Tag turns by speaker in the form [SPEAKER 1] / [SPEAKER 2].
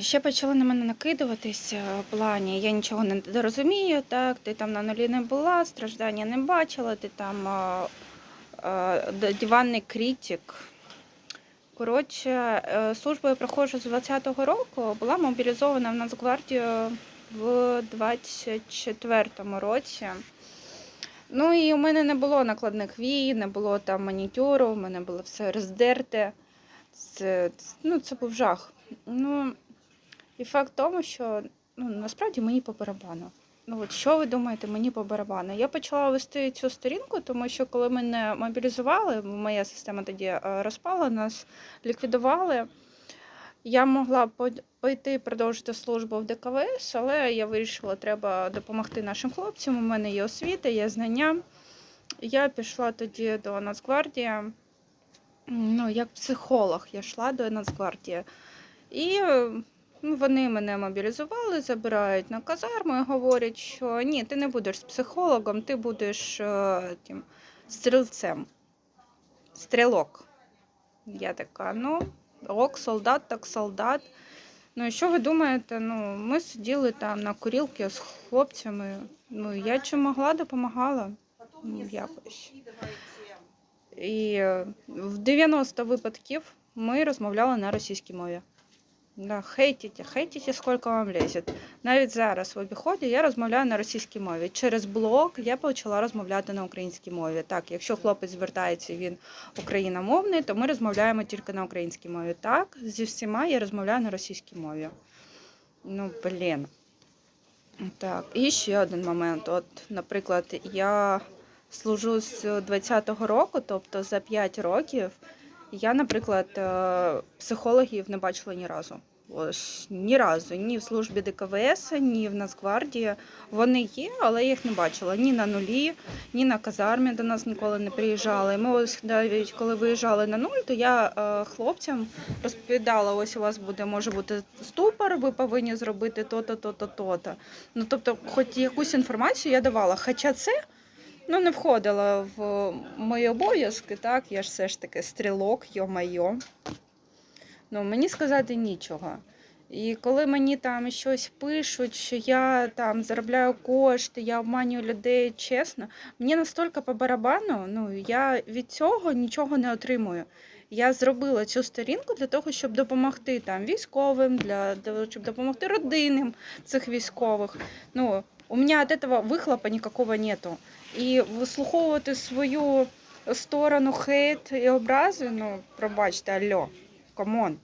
[SPEAKER 1] Ще почали на мене накидуватись е, в плані. Я нічого не розумію, так, ти там на нулі не була, страждання не бачила, ти там а, а, диванний критик. Коротше, е, службу я проходжу з 20-го року, була мобілізована в Нацгвардію в 24-му році. Ну і у мене не було накладних вій, не було там манітюру, у мене було все роздерте. Це, ну, це був жах. Ну, і факт в тому, що ну, насправді мені по барабану. Ну, от що ви думаєте, мені по барабану? Я почала вести цю сторінку, тому що коли мене мобілізували, моя система тоді е, розпала, нас ліквідували. Я могла по- пойти продовжити службу в ДКВС, але я вирішила, треба допомогти нашим хлопцям. У мене є освіта, є знання. Я пішла тоді до Нацгвардії. Ну, як психолог, я йшла до Нацгвардії. І е, вони мене мобілізували, забирають на казарму і говорять, що ні, ти не будеш психологом, ти будеш е, тим, стрілцем. Стрілок. Я така, ну, ок, солдат, так солдат. Ну, і що ви думаєте? Ну, ми сиділи там на курілці з хлопцями. Ну, я чим могла, допомагала. Ну, якось. І е, в 90 випадків ми розмовляли на російській мові. Да, хейтите, хейтите, скільки вам лезет. Навіть зараз в обіході я розмовляю на російській мові. Через блог я почала розмовляти на українській мові. Так, якщо хлопець звертається, він україномовний, то ми розмовляємо тільки на українській мові. Так, зі всіма я розмовляю на російській мові. Ну, блін. Так, і ще один момент. От, наприклад, я служу з 20-го року, тобто за 5 років, я, наприклад, е, психологів не бачила ні разу. Ось ні разу, ні в службі ДКВС, ні в Нацгвардії. Вони є, але я їх не бачила ні на нулі, ні на казармі до нас ніколи не приїжджали. Ми ось навіть коли виїжджали на нуль, то я е, хлопцям розповідала: ось у вас буде може бути ступор, ви повинні зробити то-то, то-то, то-то. Ну тобто, хоч якусь інформацію я давала. Хоча це ну, не входило в мої обов'язки, так, я ж все ж таки стрілок, йо-майо. Ну, мені сказати нічого. І коли мені там щось пишуть, що я там заробляю кошти, я обманюю людей чесно, мені настільки по барабану, ну я від цього нічого не отримую. Я зробила цю сторінку для того, щоб допомогти там військовим, для щоб допомогти родинам цих військових. Ну, у меня от этого выхлопа никакого нету. И вислуховувати свою сторону хейт і образи, ну, пробачте, алло, камон.